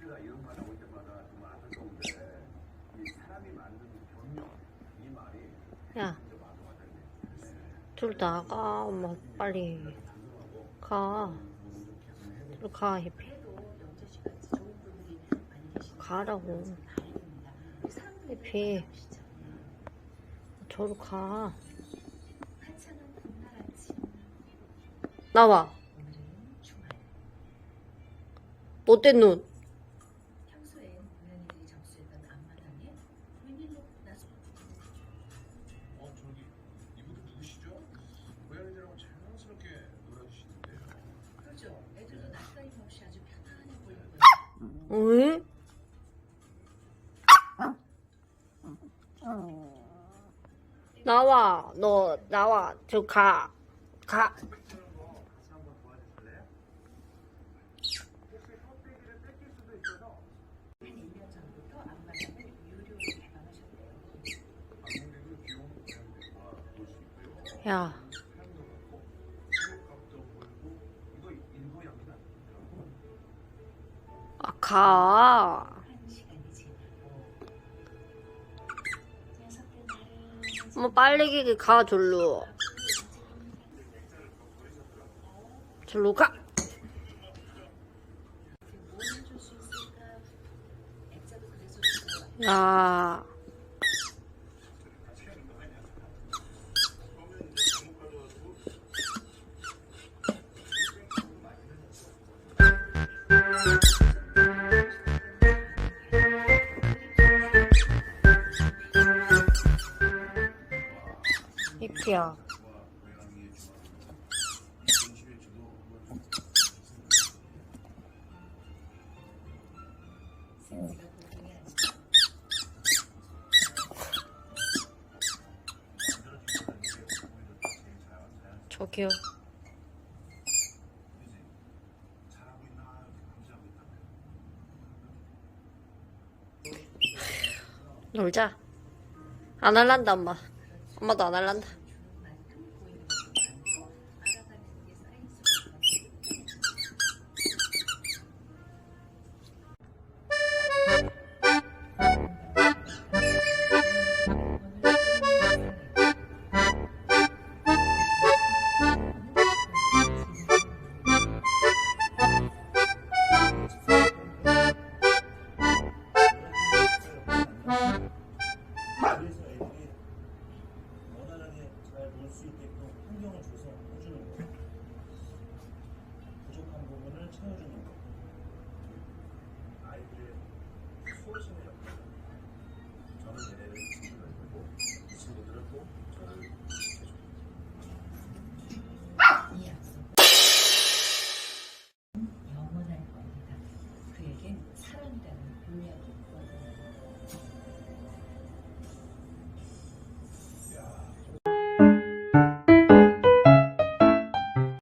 스포츠나 이런 말 나올 때마다 정말 안타까운데 이 사람이 만든 경력 이 말이 야. 네. 둘다 가, 엄마, 빨리. 가. 둘 가, 해피. 가라고. 해피. 저로 가. 나와. 못된 눈. 왜? 나와, 너 나와, 저 가, 가. 한 가. 뭐 빨리 가, 절로. 절로 가. 야, 이피 아니죠. 저기요. 놀자. 안 할란다, 엄마. 엄마도 안 할란다. 그럴 수 있게끔 환경을 조성 해주는 거. 부족한 부분을 채워주는 거. 아이들의 소신의 역할. 저는 얘네를 이 친구를 보고 이 친구들은 또 저를 지켜줍니다 아!